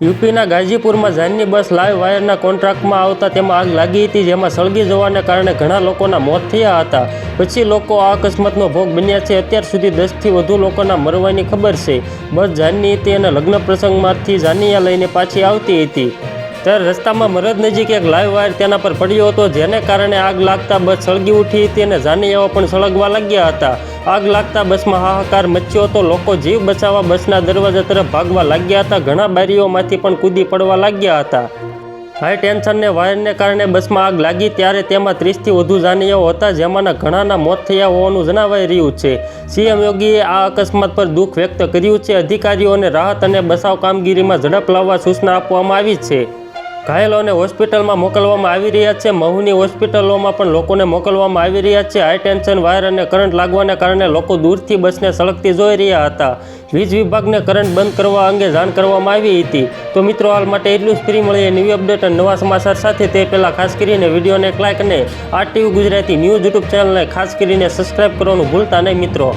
યુપીના ગાઝીપુરમાં જાનની બસ live વાયરના કોન્ટ્રાક્ટમાં આવતા તેમાં આગ લાગી હતી, જેમાં સળગી જવાને કારણે ઘણા લોકોના મોત થયા હતા. પછી લોકો આ અકસ્માતનો ભોગ બન્યા છે. અત્યાર સુધી દસથી વધુ લોકોના મરવાની ખબર છે. બસ જાનની હતી અને લગ્ન પ્રસંગમાંથી જાનિયા લઈને પાછી આવતી હતી. ત્યારે રસ્તામાં મરદ નજીક એક લાઈવ વાયર તેના પર પડ્યો હતો, જેને કારણે આગ લાગતા બસ સળગી ઉઠી હતી અને જાનિયાઓ પણ સળગવા લાગ્યા હતા. આગ લાગતા બસમાં હાહાકાર મચ્યો હતો લોકો જીવ બચાવવા બસના દરવાજા તરફ ભાગવા લાગ્યા હતા. ઘણા બારીઓમાંથી પણ કૂદી પડવા લાગ્યા હતા. હાઈ ટેન્શનને વાયરને કારણે બસમાં આગ લાગી ત્યારે તેમાં ત્રીસથી વધુ જાનીઓ હતા જેમાંના ઘણાના મોત થયા હોવાનું જણાવાઈ રહ્યું છે. સીએમ યોગીએ આ અકસ્માત પર દુઃખ વ્યક્ત કર્યું છે. અધિકારીઓને રાહત અને બચાવ કામગીરીમાં ઝડપ લાવવા સૂચના આપવામાં આવી છે. ઘાયલોને હોસ્પિટલમાં મોકલવામાં આવી રહ્યા છે. મહુની હોસ્પિટલોમાં પણ લોકોને મોકલવામાં આવી રહ્યા છે. હાઈ ટેન્શન, વાયર અને કરંટ લાગવાને કારણે લોકો દૂરથી બસને સળગતી જોઈ રહ્યા હતા. વીજ વિભાગને કરંટ બંધ કરવા અંગે જાણ કરવામાં આવી હતી. તો મિત્રો, હાલ માટે એટલું જ. ફ્રી મળીએ ન્યૂ અપડેટ અને નવા સમાચાર સાથે. તે પહેલાં ખાસ કરીને વિડીયોને એક લાઇક અને ટીવી ગુજરાતી ન્યૂઝ યુટ્યુબ ચેનલને ખાસ કરીને સબસ્ક્રાઇબ કરવાનું ભૂલતા નહીં મિત્રો.